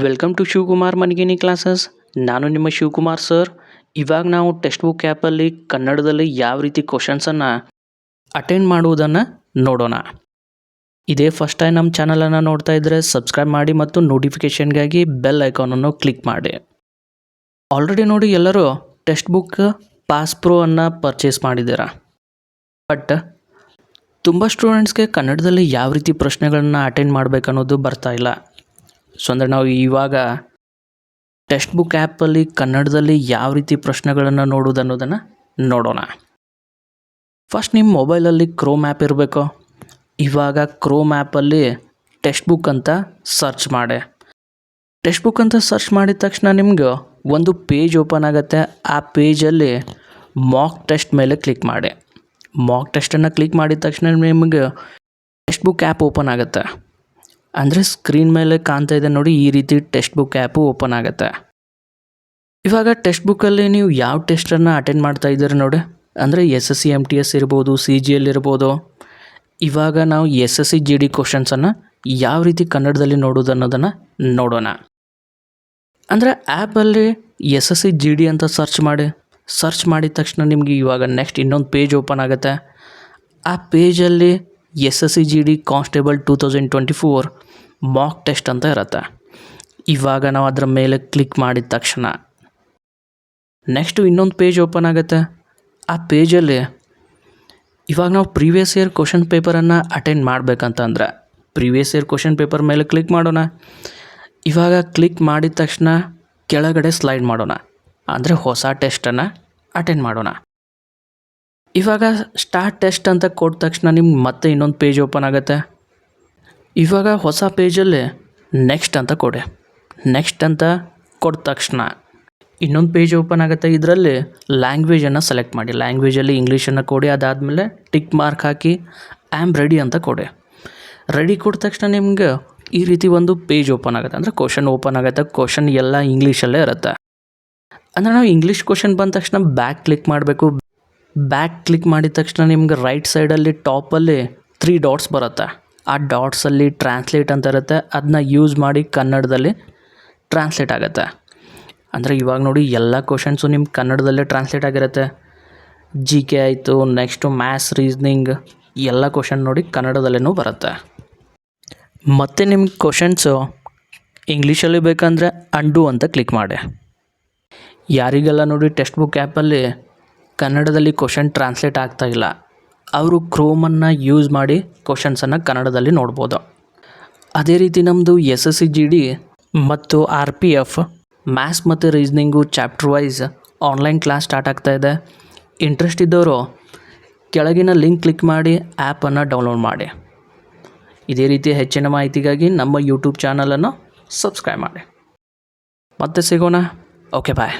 Welcome to Shivakumar Managini classes ನಾನು ನಿಮ್ಮ Shivakumar sir ಇವಾಗ ನಾವು ಟೆಕ್ಸ್ಟ್ ಬುಕ್ ಆ್ಯಪಲ್ಲಿ ಕನ್ನಡದಲ್ಲಿ ಯಾವ ರೀತಿ ಕ್ವಶನ್ಸನ್ನು ಅಟೆಂಡ್ ಮಾಡುವುದನ್ನು ನೋಡೋಣ. ಇದೇ ಫಸ್ಟ್ ಟೈಮ್ ನಮ್ಮ ಚಾನಲನ್ನು ನೋಡ್ತಾ ಇದ್ದರೆ ಸಬ್ಸ್ಕ್ರೈಬ್ ಮಾಡಿ ಮತ್ತು ನೋಟಿಫಿಕೇಷನ್ಗಾಗಿ ಬೆಲ್ ಐಕಾನನ್ನು ಕ್ಲಿಕ್ ಮಾಡಿ. ಆಲ್ರೆಡಿ ನೋಡಿ ಎಲ್ಲರೂ ಟೆಕ್ಸ್ಟ್ ಬುಕ್ ಪಾಸ್ ಪ್ರೋ ಅನ್ನು ಪರ್ಚೇಸ್ ಮಾಡಿದ್ದೀರಾ? ಬಟ್ ತುಂಬ ಸ್ಟೂಡೆಂಟ್ಸ್ಗೆ ಕನ್ನಡದಲ್ಲಿ ಯಾವ ರೀತಿ ಪ್ರಶ್ನೆಗಳನ್ನು ಅಟೆಂಡ್ ಮಾಡಬೇಕನ್ನೋದು ಬರ್ತಾ ಇಲ್ಲ. ಸೊ ಅಂದರೆ ನಾವು ಇವಾಗ ಟೆಕ್ಸ್ಟ್ ಬುಕ್ ಆ್ಯಪಲ್ಲಿ ಕನ್ನಡದಲ್ಲಿ ಯಾವ ರೀತಿ ಪ್ರಶ್ನೆಗಳನ್ನು ನೋಡೋದು ಅನ್ನೋದನ್ನು ನೋಡೋಣ. ಫಸ್ಟ್ ನಿಮ್ಮ ಮೊಬೈಲಲ್ಲಿ ಕ್ರೋಮ್ ಆ್ಯಪ್ ಇರಬೇಕು. ಇವಾಗ ಕ್ರೋಮ್ ಆ್ಯಪಲ್ಲಿ ಟೆಕ್ಸ್ಟ್ ಬುಕ್ ಅಂತ ಸರ್ಚ್ ಮಾಡಿ. ಟೆಕ್ಸ್ಟ್ ಬುಕ್ ಅಂತ ಸರ್ಚ್ ಮಾಡಿದ ತಕ್ಷಣ ನಿಮ್ಗೆ ಒಂದು ಪೇಜ್ ಓಪನ್ ಆಗುತ್ತೆ. ಆ ಪೇಜಲ್ಲಿ ಮಾಕ್ ಟೆಸ್ಟ್ ಮೇಲೆ ಕ್ಲಿಕ್ ಮಾಡಿ. ಮಾಕ್ ಟೆಸ್ಟನ್ನು ಕ್ಲಿಕ್ ಮಾಡಿದ ತಕ್ಷಣ ನಿಮಗೆ ಟೆಕ್ಸ್ಟ್ ಬುಕ್ ಆ್ಯಪ್ ಓಪನ್ ಆಗುತ್ತೆ. ಅಂದರೆ ಸ್ಕ್ರೀನ್ ಮೇಲೆ ಕಾಣ್ತಾ ಇದೆ ನೋಡಿ, ಈ ರೀತಿ ಟೆಕ್ಸ್ಟ್ ಬುಕ್ ಆ್ಯಪು ಓಪನ್ ಆಗುತ್ತೆ. ಇವಾಗ ಟೆಕ್ಸ್ಟ್ ಬುಕ್ಕಲ್ಲಿ ನೀವು ಯಾವ ಟೆಸ್ಟನ್ನು ಅಟೆಂಡ್ ಮಾಡ್ತಾ ಇದ್ದೀರಿ ನೋಡಿ. ಅಂದರೆ S S C M T S ಇರ್ಬೋದು ಸಿ ಜಿ ಎಲ್ ಇರ್ಬೋದು. ಇವಾಗ ನಾವು S S C G D ಕ್ವಶನ್ಸನ್ನು ಯಾವ ರೀತಿ ಕನ್ನಡದಲ್ಲಿ ನೋಡೋದು ಅನ್ನೋದನ್ನು ನೋಡೋಣ. ಅಂದರೆ ಆ್ಯಪಲ್ಲಿ S S C G D ಅಂತ ಸರ್ಚ್ ಮಾಡಿ. ಸರ್ಚ್ ಮಾಡಿದ ತಕ್ಷಣ ನಿಮಗೆ ಇವಾಗ ನೆಕ್ಸ್ಟ್ ಇನ್ನೊಂದು ಪೇಜ್ ಓಪನ್ ಆಗುತ್ತೆ. ಆ ಪೇಜಲ್ಲಿ S S C G D constable two thousand twenty four mock test ಅಂತ ಇರುತ್ತೆ. ಇವಾಗ ನಾವು ಅದರ ಮೇಲೆ ಕ್ಲಿಕ್ ಮಾಡಿದ ತಕ್ಷಣ. ನೆಕ್ಸ್ಟು ಇನ್ನೊಂದು ಪೇಜ್ ಓಪನ್ ಆಗುತ್ತೆ. ಆ ಪೇಜಲ್ಲಿ ಇವಾಗ ನಾವು ಪ್ರೀವಿಯಸ್ ಇಯರ್ ಕ್ವಶನ್ ಪೇಪರನ್ನು ಅಟೆಂಡ್ ಮಾಡಬೇಕಂತಂದ್ರೆ ಪ್ರೀವಿಯಸ್ ಇಯರ್ ಕ್ವಶನ್ ಪೇಪರ್ ಮೇಲೆ ಕ್ಲಿಕ್ ಮಾಡೋಣ. ಇವಾಗ ಕ್ಲಿಕ್ ಮಾಡಿದ ತಕ್ಷಣ ಕೆಳಗಡೆ ಸ್ಲೈಡ್ ಮಾಡೋಣ. ಅಂದರೆ ಹೊಸ ಟೆಸ್ಟನ್ನು ಅಟೆಂಡ್ ಮಾಡೋಣ. ಇವಾಗ ಸ್ಟಾರ್ಟ್ ಟೆಸ್ಟ್ ಅಂತ ಕೊಟ್ಟ ತಕ್ಷಣ ನಿಮ್ಗೆ ಮತ್ತೆ ಇನ್ನೊಂದು ಪೇಜ್ ಓಪನ್ ಆಗುತ್ತೆ. ಇವಾಗ ಹೊಸ ಪೇಜಲ್ಲಿ ನೆಕ್ಸ್ಟ್ ಅಂತ ಕೊಡಿ. ನೆಕ್ಸ್ಟ್ ಅಂತ ಕೊಟ್ಟ ತಕ್ಷಣ ಇನ್ನೊಂದು ಪೇಜ್ ಓಪನ್ ಆಗುತ್ತೆ. ಇದರಲ್ಲಿ ಲ್ಯಾಂಗ್ವೇಜನ್ನು ಸೆಲೆಕ್ಟ್ ಮಾಡಿ. ಲ್ಯಾಂಗ್ವೇಜಲ್ಲಿ ಇಂಗ್ಲೀಷನ್ನು ಕೊಡಿ. ಅದಾದಮೇಲೆ ಟಿಕ್ ಮಾರ್ಕ್ ಹಾಕಿ ಐ ಆಮ್ ರೆಡಿ ಅಂತ ಕೊಡಿ. ರೆಡಿ ಕೊಟ್ಟ ತಕ್ಷಣ ನಿಮ್ಗೆ ಈ ರೀತಿ ಒಂದು ಪೇಜ್ ಓಪನ್ ಆಗುತ್ತೆ. ಅಂದರೆ ಕ್ವಶನ್ ಓಪನ್ ಆಗುತ್ತೆ. ಕ್ವಶನ್ ಎಲ್ಲ ಇಂಗ್ಲೀಷಲ್ಲೇ ಇರುತ್ತೆ. ಅಂದರೆ ನಾವು ಇಂಗ್ಲೀಷ್ ಕ್ವಶನ್ ಬಂದ ತಕ್ಷಣ ಬ್ಯಾಕ್ ಕ್ಲಿಕ್ ಮಾಡಬೇಕು. ಬ್ಯಾಕ್ ಕ್ಲಿಕ್ ಮಾಡಿದ ತಕ್ಷಣ ನಿಮ್ಗೆ ರೈಟ್ ಸೈಡಲ್ಲಿ ಟಾಪಲ್ಲಿ ತ್ರೀ ಡಾಟ್ಸ್ ಬರುತ್ತೆ. ಆ ಡಾಟ್ಸಲ್ಲಿ ಟ್ರಾನ್ಸ್ಲೇಟ್ ಅಂತ ಇರುತ್ತೆ. ಅದನ್ನ ಯೂಸ್ ಮಾಡಿ ಕನ್ನಡದಲ್ಲಿ ಟ್ರಾನ್ಸ್ಲೇಟ್ ಆಗುತ್ತೆ. ಅಂದರೆ ಇವಾಗ ನೋಡಿ ಎಲ್ಲ ಕ್ವಶನ್ಸು ನಿಮ್ಮ ಕನ್ನಡದಲ್ಲೇ ಟ್ರಾನ್ಸ್ಲೇಟ್ ಆಗಿರುತ್ತೆ. ಜಿ ಕೆ ಆಯಿತು ನೆಕ್ಸ್ಟು ಮ್ಯಾಥ್ಸ್ ರೀಸ್ನಿಂಗ್ ಎಲ್ಲ ಕ್ವಶನ್ ನೋಡಿ ಕನ್ನಡದಲ್ಲೇ ಬರುತ್ತೆ. ಮತ್ತು ನಿಮ್ಗೆ ಕ್ವಶನ್ಸು ಇಂಗ್ಲೀಷಲ್ಲಿ ಬೇಕಂದರೆ ಅಂಡು ಅಂತ ಕ್ಲಿಕ್ ಮಾಡಿ. ಯಾರಿಗೆಲ್ಲ ನೋಡಿ ಟೆಕ್ಸ್ಟ್ ಬುಕ್ ಆ್ಯಪಲ್ಲಿ ಕನ್ನಡದಲ್ಲಿ ಕ್ವಶನ್ ಟ್ರಾನ್ಸ್ಲೇಟ್ ಆಗ್ತಾ ಇಲ್ಲ. ಅವರು ಕ್ರೋಮನ್ನು ಯೂಸ್ ಮಾಡಿ ಕ್ವಶನ್ಸನ್ನು ಕನ್ನಡದಲ್ಲಿ ನೋಡ್ಬೋದು. ಅದೇ ರೀತಿ ನಮ್ಮದು S S C G D ಮತ್ತು ಆರ್ ಪಿ ಎಫ್ ಮ್ಯಾಥ್ಸ್ ಮತ್ತು reasoning chapter wise online class start ಆಗ್ತಾ ಇದೆ. ಇಂಟ್ರೆಸ್ಟ್ ಇದ್ದವರು ಕೆಳಗಿನ ಲಿಂಕ್ ಕ್ಲಿಕ್ ಮಾಡಿ ಆ್ಯಪನ್ನು ಡೌನ್ಲೋಡ್ ಮಾಡಿ. ಇದೇ ರೀತಿ ಹೆಚ್ಚಿನ ಮಾಹಿತಿಗಾಗಿ ನಮ್ಮ ಯೂಟ್ಯೂಬ್ ಚಾನಲನ್ನು ಸಬ್ಸ್ಕ್ರೈಬ್ ಮಾಡಿ. ಮತ್ತೆ ಸಿಗೋಣ. Okay bye